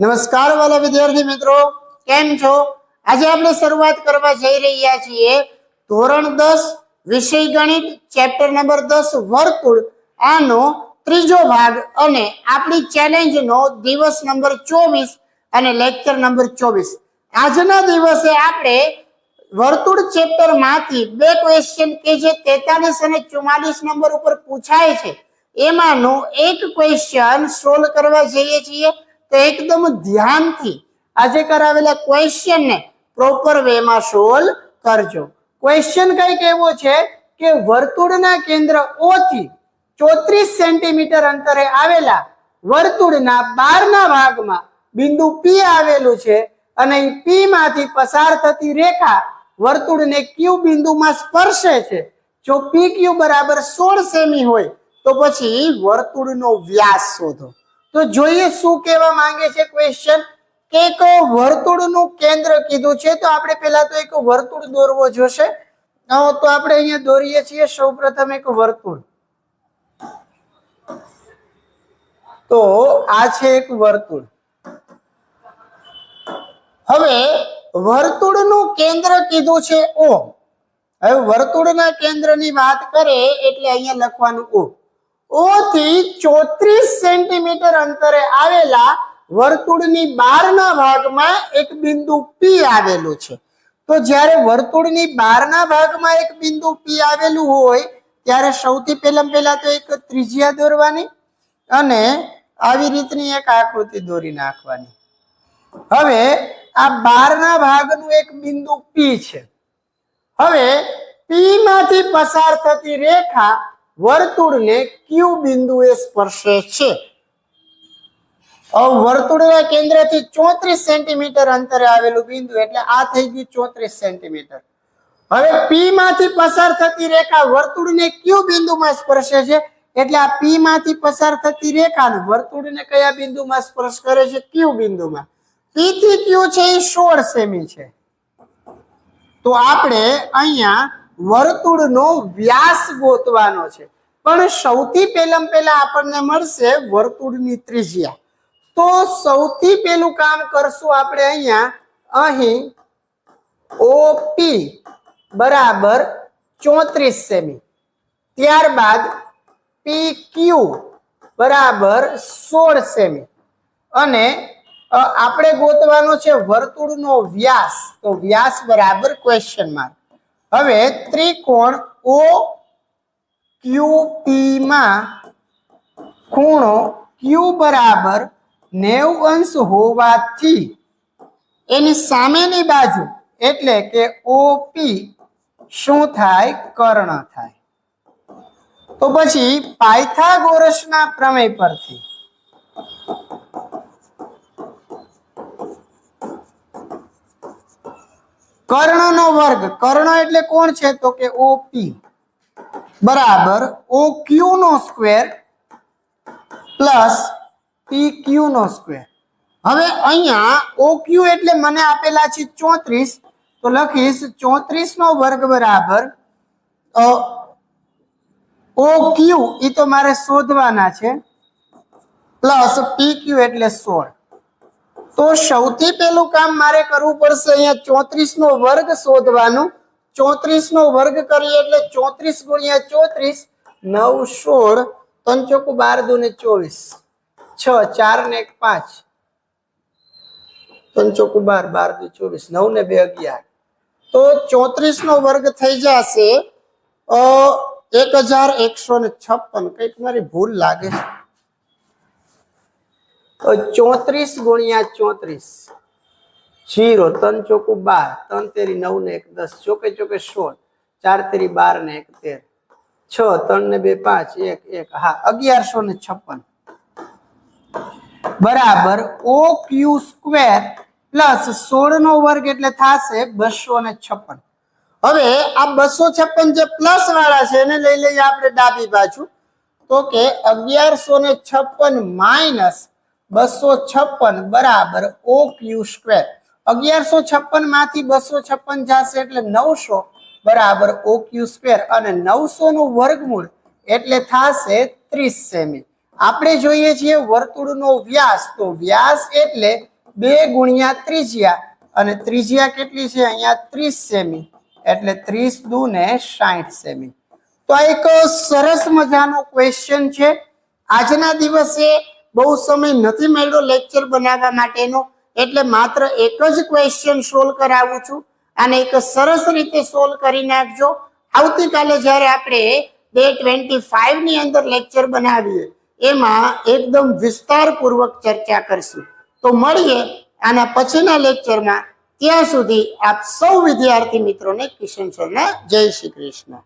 નમસ્કાર વાલા વિદ્યાર્થી મિત્રો. કેમ છો? આજે આપણે શરૂઆત કરવા જઈ રહ્યા છીએ ધોરણ દસ, વિષય ગણિત ચેપ્ટર નંબર દસ, વર્તુળ. આનો ત્રીજો ભાગ અને આપણી ચેલેન્જનો દિવસ નંબર ચોવીસ અને લેક્ચર નંબર ચોવીસ. આજના દિવસે આપણે વર્તુળ ચેપ્ટરમાંથી બે ક્વેશ્ચન કે જે તેતાલીસ અને ચુમ્માલીસ નંબર ઉપર પૂછાય છે. એમાંનો એક ક્વેશ્ચન સોલ્વ કરવા જઈએ છીએ. એકદમ ધ્યાનથી આજે કરાવેલા ક્વેશ્ચન ને પ્રોપર વેમાં સોલ્વ કરજો. ક્વેશ્ચન કંઈક એવો છે કે વર્તુળના કેન્દ્ર ઓ થી ચોત્રીસ સેન્ટીમીટર અંતરે આવેલા વર્તુળના બારના ભાગમાં બિંદુ પી આવેલું છે અને P માંથી પસાર થતી રેખા વર્તુળને ક્યુ બિંદુમાં સ્પર્શે છે. જો પી ક્યુ બરાબર સોળ સેમી હોય તો પછી વર્તુળનો વ્યાસ શોધો. તો જોઈએ શું કહેવા માંગે છે ક્વેશ્ચન કે એક વર્તુળનું કેન્દ્ર કીધું છે. તો આપણે પહેલા તો એક વર્તુળ દોરવો જોશે. તો આપણે અહીંયા દોરીએ છીએ સૌપ્રથમ એક વર્તુળ. તો આ છે એક વર્તુળ. હવે વર્તુળનું કેન્દ્ર કીધું છે ઓ. હવે વર્તુળના કેન્દ્રની વાત કરે એટલે અહીંયા લખવાનું O O થી ચોત્રીસ સેન્ટીમીટર અંતરે આવેલા વર્તુળની બહારના ભાગમાં એક બિંદુ P આવેલું છે. તો જ્યારે વર્તુળની બહારના ભાગમાં એક બિંદુ P આવેલું હોય, ત્યારે સૌથી પહેલા પહેલા તો એક ત્રિજ્યા દોરવાની અને આવી રીતની એક આકૃતિ દોરી નાખવાની. હવે આ બહારના ભાગનું એક બિંદુ P છે. હવે P માંથી પસાર થતી રેખા વર્તુળને ક્યુ બિંદુએ સ્પર્શે છે? વર્તુળના કેન્દ્રથી ચોત્રીસ સેન્ટીમીટર અંતરે આવેલું બિંદુ એટલે આ થઈ ગયું ચોત્રીસ સેન્ટીમીટર. હવે પી માંથી પસાર થતી રેખા વર્તુળને ક્યુ બિંદુમાં સ્પર્શે છે? એટલે આ પી માંથી પસાર થતી રેખા વર્તુળને કયા બિંદુમાં સ્પર્શ કરે છે? ક્યુ બિંદુમાં. પી થી ક્યુ છે એ સોળ સેમી છે. તો આપણે અહીંયા વર્તુળનો વ્યાસ ગોતવાનો છે. પણ સૌથી પહેલા પહેલા આપણને મળશે વર્તુળની ત્રિજ્યા. તો સૌથી પહેલું કામ કરશું આપણે અહીંયા અહીં ઓપી બરાબર ચોત્રીસ સેમી. ત્યારબાદ પી ક્યુ બરાબર સોળ સેમી. અને આપણે ગોતવાનો છે વર્તુળનો વ્યાસ. તો વ્યાસ બરાબર ક્વેશ્ચન માર્ક હવે ત્રિકોણ ઓ માં ખૂણો ક્યુ બરાબર નેવ અંશ હોવાથી એની સામેની બાજુ એટલે કે ઓપી શું થાય? કર્ણ થાય. તો પછી પાયથાગોરસના પ્રમેય પરથી કર્ણનો વર્ગ, કર્ણ એટલે કોણ છે? તો કે ઓપી બરાબર ઓ ક્યુ નો સ્ક્વેર પ્લસ પી ક્યુ નો સ્ક્વેર હવે અહીંયા ઓ ક્યુ એટલે મને આપેલા છે ચોત્રીસ, તો લખીશ ચોત્રીસ નો વર્ગ બરાબર ઓ ક્યુ એ તો મારે શોધવાના છે પ્લસ પી ક્યુ એટલે સોળ. તો સૌથી પહેલું કામ મારે કરવું પડશે અહીંયા ચોત્રીસ નો વર્ગ શોધવાનું. ચોત્રીસ નો વર્ગ કરીએ એટલે ચોત્રીસ ગુણ્યા ચોત્રીસ, નવ સોળ ત્રણ ચોકુ બાર દુ ને ચોવીસ. છ, ચાર ને એક પાંચ. ત્રણ ચોકુ બાર બાર દુ ચોવીસ, નવ ને બે અગિયાર. તો ચોત્રીસ નો વર્ગ થઈ જશે એક હજાર એકસો ને છપ્પન. કંઈક મારી ભૂલ લાગે છે. તો ચોત્રીસ ગુણ્યા ચોત્રીસ. જીરો, ત્રણ ચોકુ બાર, ત્રણ તેરી નવ ને એક દસ, ચોકે ચોકે સોળ, ચાર તેરી બાર ને એક તેર, છ, ત્રણ ને બે પાંચ, એક એક, હા, અગિયારસો ને છપ્પન. બરાબર ઓ ક્યુ સ્ક્વેર પ્લસ સોળ નો વર્ગ એટલે થશે બસો ને છપ્પન. હવે આ બસો છપ્પન જે પ્લસ વાળા છે એને લઈ લઈએ આપણે ડાબી બાજુ. તો કે અગિયારસો ને છપ્પન માઇનસ બસો છપ્પન બરાબર ઓ ક્યુ સ્ક્વેર. અગિયારસો છપ્પનમાંથી બસો છપ્પન જશે એટલે નવસો બરાબર ઓક્યુ સ્ક્વેર અને નવસો નું વર્ગમૂળ એટલે થશે ત્રીસ સેમી. આપણે જોઈએ છીએ વર્તુળનો વ્યાસ. તો વ્યાસ એટલે બે ગુણ્યા ત્રિજ્યા. અને ત્રિજ્યા કેટલી છે? અહીંયા ત્રીસ સેમી. એટલે ત્રીસ દુ ને સાઠ સેમી. તો આ એક સરસ મજાનો ક્વેશ્ચન છે. આજના દિવસે બહુ સમય નથી મળ્યો લેક્ચર બનાવવા માટેનો. એટલે માત્ર એક જ ક્વેશ્ચન સોલ્વ કરાવું છું. અને એક સરસ રીતે સોલ્વ કરી નાખજો. આવતીકાલે જ્યારે આપણે ડે ટ્વેન્ટી ફાઈવની અંદર લેક્ચર બનાવીએ, એમાં એકદમ વિસ્તારપૂર્વક ચર્ચા કરશું. તો મળીએ આના પછીના લેક્ચરમાં ત્યાં સુધી આપ સૌ વિદ્યાર્થી મિત્રોને કિશન સરના જય શ્રી કૃષ્ણ.